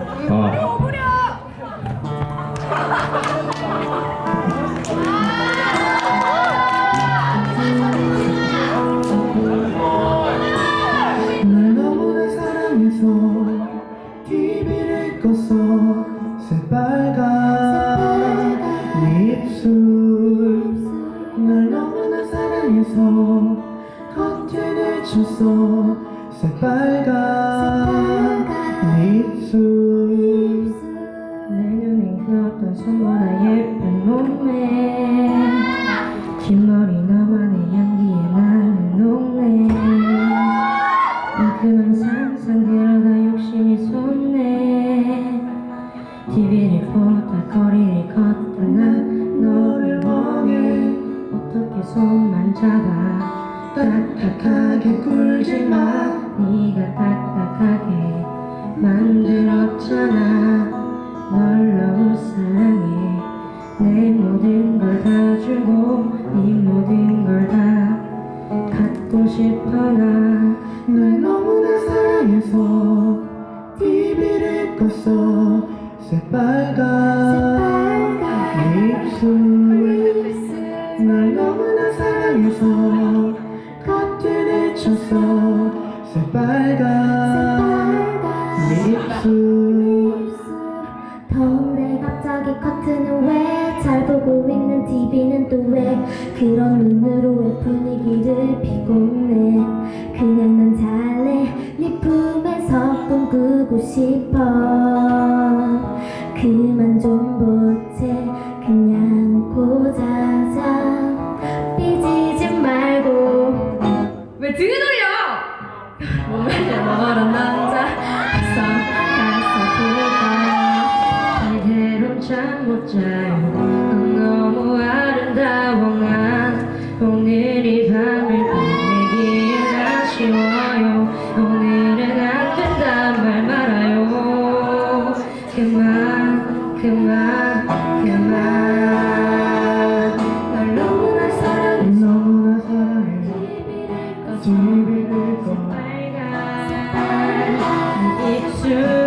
아, 어. 날 너무나 사랑해서 TV를 껐어 새빨간 네 입술 날 너무나 사랑해서 커튼을 쳤어 새빨간 상상대로 다 욕심이 솟네. TV를 보다 거리를 걷다 난 너를 원해 어떻게 손만 잡아? 딱딱하게 굴지 마. 네가 딱딱하게 만들었잖아. 널 갖고 싶어 나 날 너무나 사랑해서 TV를 껐어. 새빨간 네 입술 날 너무나 사랑해서 커튼을 쳤어. 새빨간 네 입술. 더운데 갑자기 커튼은 왜 잘 보고 있는 TV는 또 왜 그런 눈으로 왜 분위기를 피곤해 그냥 난 잘래 네 품에서 꿈꾸고 싶어. 그만 좀 보채. 그냥 고자자. 삐지지 말고. 왜 등을 돌려? 몸에 멀은 남자. 가서 가서 그가 이대로 잠못 자 TV를 꺼 빨간 입술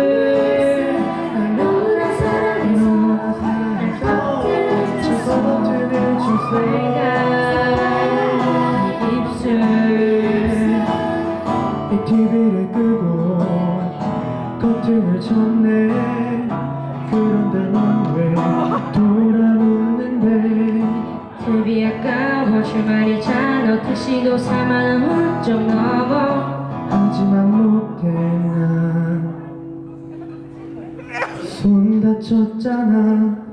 주말이잖아 택시도 4만원 훌쩍 넘어. 하지만 못해 난손 다쳤잖아